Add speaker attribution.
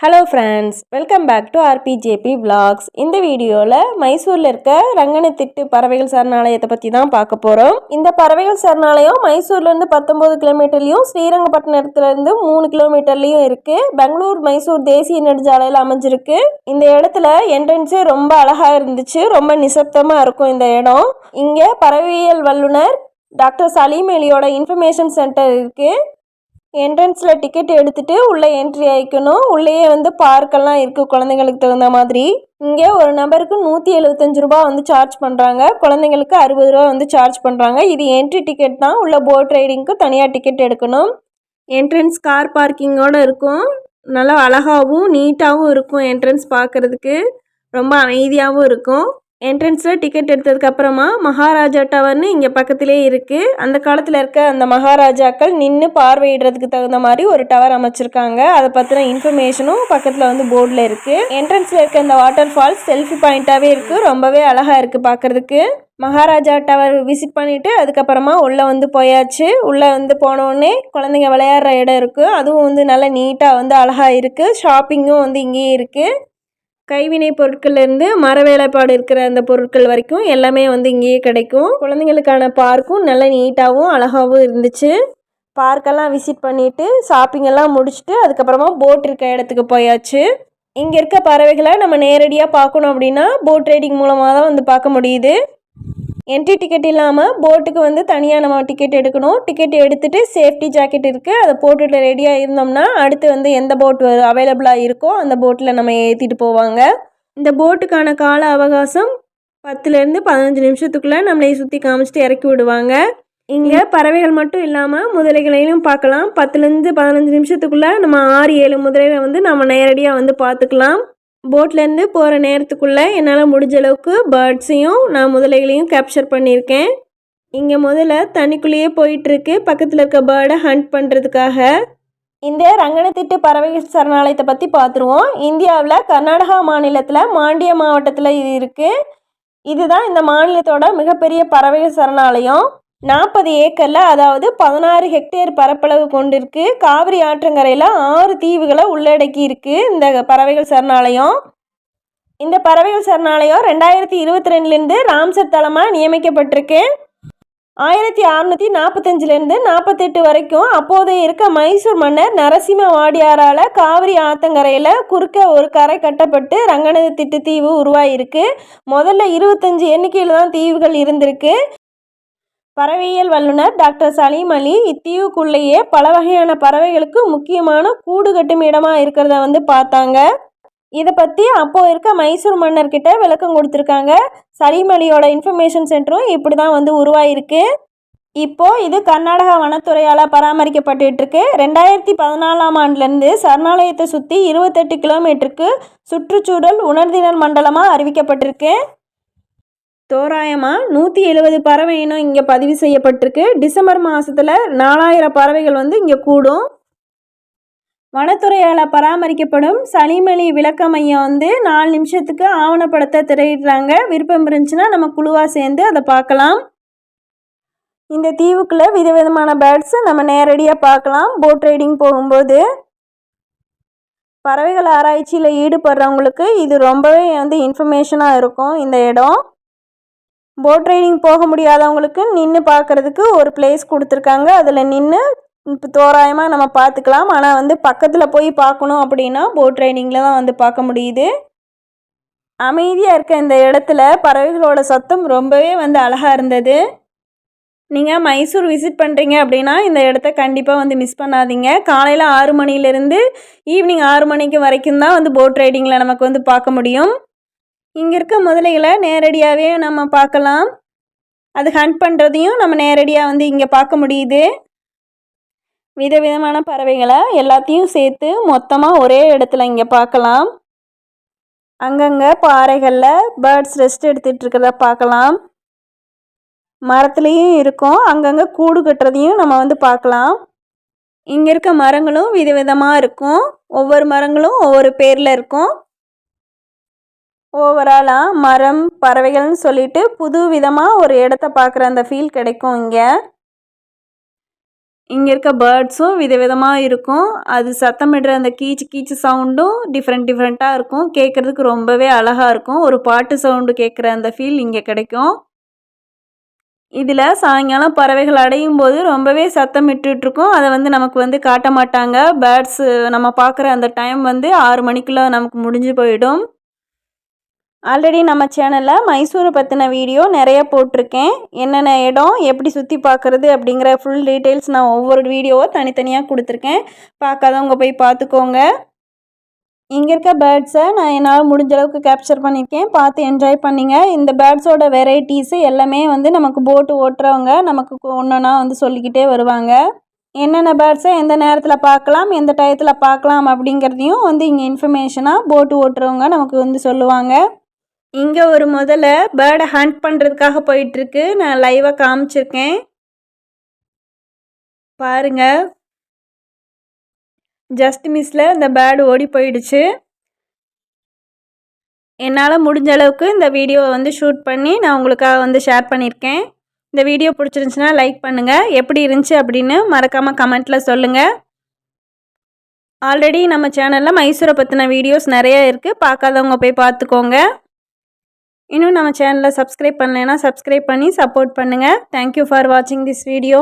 Speaker 1: Hello friends welcome back to RPJP vlogs இந்த வீடியோவில் மைசூரில் இருக்க ரங்கனத்திட்டு பறவைகள் சரணாலயத்தை பற்றி தான் பார்க்க போகிறோம் இந்த பறவைகள் சரணாலயம் மைசூர்லேருந்து பத்தொம்போது கிலோமீட்டர்லையும் ஸ்ரீரங்கப்பட்டினத்துலேருந்து மூணு கிலோமீட்டர்லையும் இருக்குது பெங்களூர் மைசூர் தேசிய நெடுஞ்சாலையில் அமைஞ்சிருக்கு. இந்த இடத்துல என்ட்ரன்ஸே ரொம்ப அழகாக இருந்துச்சு. ரொம்ப நிசப்தமாக இருக்கும் இந்த இடம். இங்கே பறவையியல் வல்லுனர் டாக்டர் சலீம் அலியோட இன்ஃபர்மேஷன் சென்டர் இருக்குது என்ட்ரன்ஸில் டிக்கெட் எடுத்துட்டு உள்ளே என்ட்ரி ஆகிக்கணும் உள்ளேயே வந்து பார்க்கெல்லாம் இருக்குது குழந்தைங்களுக்கு தகுந்த மாதிரி. இங்கே ஒரு நபருக்கு நூற்றி எழுபத்தஞ்சு ரூபா வந்து சார்ஜ் பண்ணுறாங்க குழந்தைங்களுக்கு அறுபது ரூபா வந்து சார்ஜ் பண்ணுறாங்க இது என்ட்ரி டிக்கெட் தான். உள்ள போட் ரைடிங்க்கு தனியாக டிக்கெட் எடுக்கணும். என்ட்ரன்ஸ் கார் பார்க்கிங்கோடு இருக்கும். நல்லா அழகாகவும் நீட்டாகவும் இருக்கும் என்ட்ரன்ஸ் பார்க்குறதுக்கு. ரொம்ப அமைதியாகவும் இருக்கும். என்ட்ரன்ஸில் டிக்கெட் எடுத்ததுக்கப்புறமா மகாராஜா டவர்னு இங்கே பக்கத்திலே இருக்குது அந்த காலத்தில் இருக்க அந்த மகாராஜாக்கள் நின்று பார்வையிடுறதுக்கு தகுந்த மாதிரி ஒரு டவர் அமைச்சிருக்காங்க. அதை பற்றின இன்ஃபர்மேஷனும் பக்கத்தில் வந்து போர்டில் இருக்குது என்ட்ரன்ஸில் இருக்க இந்த வாட்டர் ஃபால்ஸ் செல்ஃபி பாயிண்ட்டாகவே இருக்குது ரொம்பவே அழகாக இருக்குது பார்க்குறதுக்கு மகாராஜா டவர் விசிட் பண்ணிவிட்டு அதுக்கப்புறமா உள்ளே வந்து போயாச்சு. உள்ளே வந்து போனோடனே குழந்தைங்க விளையாடுற இடம் இருக்குது அதுவும் வந்து நல்லா நீட்டாக வந்து அழகாக இருக்குது ஷாப்பிங்கும் வந்து இங்கேயே இருக்குது கைவினை பொருட்கள்லேருந்து மர வேலைப்பாடு இருக்கிற அந்த பொருட்கள் வரைக்கும் எல்லாமே வந்து இங்கேயே கிடைக்கும். குழந்தைங்களுக்கான பார்க்கும் நல்ல நீட்டாகவும் அழகாகவும் இருந்துச்சு. பார்க்கெல்லாம் விசிட் பண்ணிவிட்டு ஷாப்பிங் எல்லாம் முடிச்சுட்டு அதுக்கப்புறமா போட் இருக்க இடத்துக்கு போயாச்சு. இங்கே இருக்க பறவைகளை நம்ம நேரடியாக பார்க்கணும் அப்படின்னா போட் ரைடிங் மூலமாக தான் வந்து பார்க்க முடியுது. என்ட்ரி டிக்கெட் இல்லாமல் போட்டுக்கு வந்து தனியாக நம்ம டிக்கெட் எடுக்கணும். டிக்கெட் எடுத்துகிட்டு சேஃப்டி ஜாக்கெட் இருக்குது அதை போட்டுட்டு ரெடியாக இருந்தோம்னா அடுத்து வந்து எந்த போட் அவைலபிளாக இருக்கோ அந்த போட்டில் நம்ம ஏற்றிட்டு போவாங்க. இந்த போட்டுக்கான கால அவகாசம் பத்துலேருந்து பதினஞ்சு நிமிஷத்துக்குள்ளே நம்மளை சுற்றி காமிச்சிட்டு இறக்கி விடுவாங்க. இங்கே பறவைகள் மட்டும் இல்லாமல் முதலைகளையும் பார்க்கலாம். பத்துலேருந்து பதினஞ்சு நிமிஷத்துக்குள்ளே நம்ம ஆறு ஏழு முதலைகளை வந்து நம்ம நேரடியாக வந்து பார்த்துக்கலாம். போட்லேருந்து போகிற நேரத்துக்குள்ளே என்னால் முடிஞ்ச அளவுக்கு பேர்ட்ஸையும் நான் முதலைகளையும் கேப்சர் பண்ணியிருக்கேன். இங்கே முதல்ல தண்ணிக்குள்ளேயே போயிட்டுருக்கு. பக்கத்தில் இருக்க பேர்டை ஹண்ட் பண்ணுறதுக்காக இந்த ரங்கனத்திட்டு பறவைகள் சரணாலயத்தை பற்றி பார்த்துருவோம் இந்தியாவில் கர்நாடகா மாநிலத்தில் மாண்டிய மாவட்டத்தில் இது இருக்குது இதுதான் இந்த மாநிலத்தோட மிகப்பெரிய பறவைகள் சரணாலயம். நாற்பது ஏக்கரில் அதாவது பதினாறு ஹெக்டேர் பரப்பளவு கொண்டிருக்கு. காவிரி ஆற்றங்கரையில் ஆறு தீவுகளை உள்ளடக்கி இருக்குது இந்த பறவைகள் சரணாலயம். இந்த பறவைகள் சரணாலயம் ரெண்டாயிரத்தி இருபத்தி ரெண்டுலேருந்து ராம்சர் தளமாக நியமிக்கப்பட்டிருக்கு. ஆயிரத்தி அறநூற்றி நாற்பத்தஞ்சிலேருந்து நாற்பத்தெட்டு வரைக்கும் அப்போதே இருக்க மைசூர் மன்னர் நரசிம்ம வாடியாரால் காவிரி ஆத்தங்கரையில் குறுக்க ஒரு கரை கட்டப்பட்டு ரங்கனது திட்டு தீவு உருவாயிருக்கு. முதல்ல இருபத்தஞ்சி எண்ணிக்கையில் தான் தீவுகள் இருந்திருக்கு. பறவையியல் வல்லுநர் டாக்டர் சலீம் அலி இத்தீவுக்குள்ளேயே பல வகையான பறவைகளுக்கு முக்கியமான கூடு கட்டும் இடமாக இருக்கிறத வந்து பார்த்தாங்க. இதை பற்றி அப்போது இருக்க மைசூர் மன்னர்கிட்ட விளக்கம் கொடுத்துருக்காங்க. சலீம் அலியோட இன்ஃபர்மேஷன் சென்டரும் இப்படி தான் வந்து உருவாயிருக்கு. இப்போது இது கர்நாடகா வனத்துறையால் பராமரிக்கப்பட்டுருக்கு ரெண்டாயிரத்தி பதினாலாம் ஆண்டுலேருந்து சரணாலயத்தை சுற்றி இருபத்தெட்டு கிலோமீட்டருக்கு சுற்றுச்சூழல் உணர்தினர் மண்டலமாக அறிவிக்கப்பட்டிருக்கு. தோராயமாக நூற்றி எழுபது பறவை இனம் இங்கே பதிவு செய்யப்பட்டிருக்கு. டிசம்பர் மாதத்தில் நாலாயிரம் பறவைகள் வந்து இங்கே கூடும். வனத்துறையால் பராமரிக்கப்படும் சளிமலி விளக்க மையம் வந்து நாலு நிமிஷத்துக்கு ஆவணப்படத்தை திரையிடுறாங்க. விருப்பம் இருந்துச்சுன்னா நம்ம குழுவாக சேர்ந்து அதை பார்க்கலாம். இந்த தீவுக்குள்ளே விதவிதமான பேர்ட்ஸை நம்ம நேரடியாக பார்க்கலாம். போட் ரைடிங் போகும்போது பறவைகள் ஆராய்ச்சியில் ஈடுபடுறவங்களுக்கு இது ரொம்பவே வந்து இன்ஃபர்மேஷனாக இருக்கும் இந்த இடம். போட் ரைடிங் போக முடியாதவங்களுக்கு நின்று பார்க்குறதுக்கு ஒரு பிளேஸ் கொடுத்துருக்காங்க. அதில் நின்று இப்போ தோராயமாக நம்ம பார்த்துக்கலாம். ஆனால் வந்து பக்கத்தில் போய் பார்க்கணும் அப்படின்னா போட் ரைடிங்கில் தான் வந்து பார்க்க முடியுது. அமைதியாக இருக்க இந்த இடத்துல பறவைகளோட சத்தம் ரொம்பவே வந்து அழகாக இருந்தது. நீங்கள் மைசூர் விசிட் பண்ணுறீங்க அப்படின்னா இந்த இடத்த கண்டிப்பாக வந்து மிஸ் பண்ணாதீங்க. காலையில் ஆறு மணிலேருந்து ஈவினிங் ஆறு மணிக்கு வரைக்கும் தான் வந்து போட் ரைடிங்கில் நமக்கு வந்து பார்க்க முடியும். இங்கே இருக்க முதலைகளை நேரடியாகவே நம்ம பார்க்கலாம். அது ஹண்ட் பண்ணுறதையும் நம்ம நேரடியாக வந்து இங்கே பார்க்க முடியுது. விதவிதமான பறவைகளை எல்லாத்தையும் சேர்த்து மொத்தமாக ஒரே இடத்துல இங்கே பார்க்கலாம். அங்கங்கே பாறைகளில் பேர்ட்ஸ் ரெஸ்ட் எடுத்துகிட்டு இருக்கிறத பார்க்கலாம். மரத்துலேயும் இருக்கும். அங்கங்கே கூடு கட்டுறதையும் நம்ம வந்து பார்க்கலாம். இங்கே இருக்க மரங்களும் விதவிதமாக இருக்கும். ஒவ்வொரு மரங்களும் ஒவ்வொரு பேரில் இருக்கும். ஓவராலாக மரம் பறவைகள்னு சொல்லிட்டு புது விதமாக ஒரு இடத்த பார்க்குற அந்த ஃபீல் கிடைக்கும் இங்கே. இங்கே இருக்க பேர்ட்ஸும் விதவிதமாக இருக்கும். அது சத்தமிடுற அந்த கீச்சு கீச்சு சவுண்டும் டிஃப்ரெண்ட் டிஃப்ரெண்ட்டாக இருக்கும். கேட்குறதுக்கு ரொம்பவே அழகாக இருக்கும். ஒரு பாட்டு சவுண்டு கேட்குற அந்த ஃபீல் இங்கே கிடைக்கும். இதில் சாயங்காலம் பறவைகள் அடையும் போது ரொம்பவே சத்தம் இட்டுட்ருக்கும் அதை வந்து நமக்கு வந்து காட்ட மாட்டாங்க. பேர்ட்ஸு நம்ம பார்க்குற அந்த டைம் வந்து ஆறு மணிக்குள்ளே நமக்கு முடிஞ்சு போயிடும். ஆல்ரெடி நம்ம சேனலில் மைசூரை பற்றின வீடியோ நிறைய போட்டிருக்கேன். என்னென்ன இடம் எப்படி சுற்றி பார்க்குறது அப்படிங்கிற ஃபுல் டீட்டெயில்ஸ் நான் ஒவ்வொரு வீடியோவை தனித்தனியாக கொடுத்துருக்கேன். பார்க்காதவங்க போய் பார்த்துக்கோங்க. இங்கே இருக்க பேர்ட்ஸை நான் என்னால் முடிஞ்ச அளவுக்கு கேப்சர் பண்ணியிருக்கேன். பார்த்து என்ஜாய் பண்ணிங்க. இந்த பேர்ட்ஸோட வெரைட்டிஸு எல்லாமே வந்து நமக்கு போட்டு ஓட்டுறவங்க நமக்கு ஒன்றுனா வந்து சொல்லிக்கிட்டே வருவாங்க. என்னென்ன பேர்ட்ஸை எந்த நேரத்தில் பார்க்கலாம் எந்த டயத்தில் பார்க்கலாம் அப்படிங்கிறதையும் வந்து இங்கே இன்ஃபர்மேஷனாக போட்டு ஓட்டுறவங்க நமக்கு வந்து சொல்லுவாங்க. இங்கே ஒரு முதல்ல பேர்டை ஹண்ட் பண்ணுறதுக்காக போயிட்டுருக்கு. நான் லைவாக காமிச்சிருக்கேன். பாருங்க. ஜஸ்ட் மிஸ்ஸில் இந்த பேர்டு ஓடி போயிடுச்சு. என்னால் முடிஞ்ச அளவுக்கு இந்த வீடியோவை வந்து ஷூட் பண்ணி நான் உங்களுக்காக வந்து ஷேர் பண்ணியிருக்கேன் இந்த வீடியோ பிடிச்சிருந்துச்சின்னா லைக் பண்ணுங்கள் எப்படி இருந்துச்சு அப்படின்னு மறக்காமல் கமெண்ட்டில் சொல்லுங்கள் ஆல்ரெடி நம்ம சேனலில் மைசூரை பற்றின வீடியோஸ் நிறைய இருக்குது பார்க்காதவங்க போய் பார்த்துக்கோங்க. இன்னும் நம்ம சேனலை சப்ஸ்கிரைப் பண்ணலைன்னா சப்ஸ்கிரைப் பண்ணி சப்போர்ட் பண்ணுங்கள் தேங்க்யூ ஃபார் வாட்சிங் திஸ் வீடியோ